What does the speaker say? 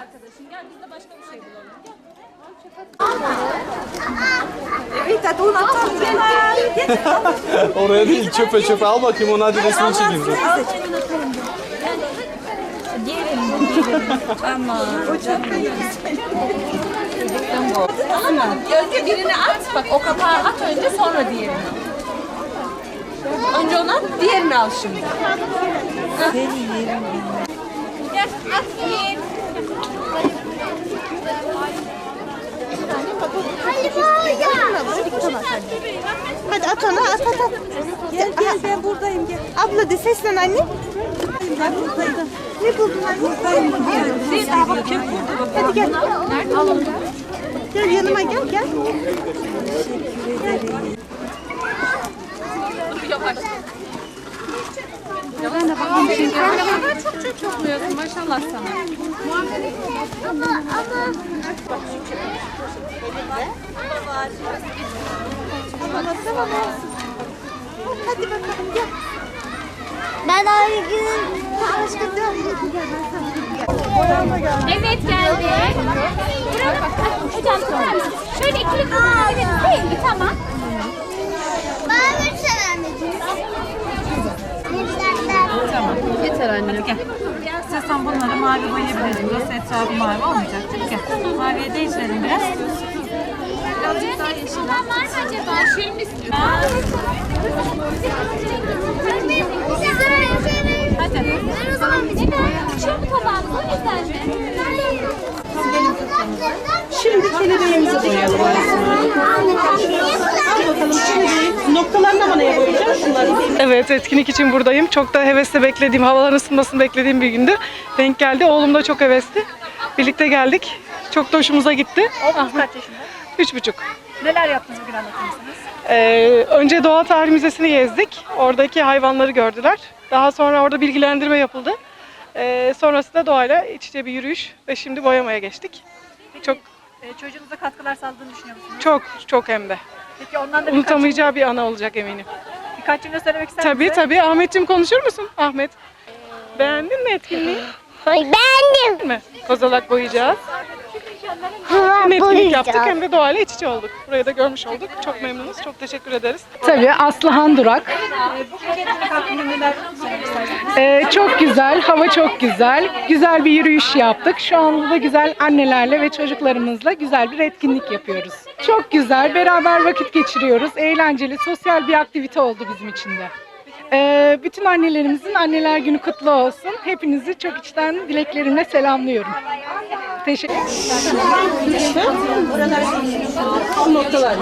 arkadaşın. Gel biz de başka bir şey bulalım. Gel. Evet hadi onu atalım. Oraya değil çöpe çöpe al bakayım onu hadi resmini çekeyim sen. Önce birini at. Bak o kapağı at önce sonra diğerini. Önce onu at, diğerini al şimdi. Gel at yiyin. Hadi at onu at at at. Gel gel ben buradayım gel. Abla de seslen anne. Ben buradayım. Ne buldun anne? Buradayım Hadi gel. Nerede? Al onu. Gel yanıma gel gel. Yavaş. Çok çok topluyorsun maşallah sana. Hadi bakalım gel. Aygün. Başka gel. Gel ben sana gel. Evet geldi. Hocam tutar mısın? Şöyle ikili kalabiliriz değil mi? Tamam. Bana versene anneciğim. Yeter anne. İstiyorsan bunları mavi boyayabiliriz. Burası etrafı mavi olmayacak. Gel. Maviye değiştirelim biraz. Birazcık daha yeşil. var mı acaba? Şey mi? Hadi. Ben o zaman çöp tabağımız o yüzden? Şimdi kelebeğimizi boyayalım. Noktalarına bana yapacağım şunları. Evet etkinlik için buradayım. Çok da hevesle beklediğim, havaların ısınmasını beklediğim bir gündü. Denk geldi. Oğlum da çok hevesli. Birlikte geldik. Çok da hoşumuza gitti. Oğlunuz kaç yaşında? Üç buçuk. Neler yaptınız bugün anlatır mısınız? Ee, önce Doğa Tarih Müzesi'ni gezdik. Oradaki hayvanları gördüler. Daha sonra orada bilgilendirme yapıldı. Ee, sonrasında doğayla iç içe bir yürüyüş ve şimdi boyamaya geçtik. Çok Ee, çocuğunuza katkılar sağladığını düşünüyor musunuz? çok çok hem de. Peki ondan da birkaç, Unutamayacağı bir ana olacak eminim. birkaç cümle söylemek ister Tabii misiniz? tabii. Ahmetciğim konuşur musun? Ahmet. Beğendin mi etkinliği? Beğendim. mi? Kozalak boyayacağız. Hem etkinlik yaptık hem de doğayla iç içe olduk. Burayı da görmüş olduk. Çok memnunuz. Çok teşekkür ederiz. Tabii Aslıhan Durak. İstersiniz? Ee, çok güzel, hava çok güzel. Güzel bir yürüyüş yaptık. Şu anda da güzel annelerle ve çocuklarımızla güzel bir etkinlik yapıyoruz. Çok güzel, beraber vakit geçiriyoruz. Eğlenceli, sosyal bir aktivite oldu bizim için de. Ee, bütün annelerimizin anneler günü kutlu olsun. Hepinizi çok içten dileklerimle selamlıyorum. Teşekkür Noktalar.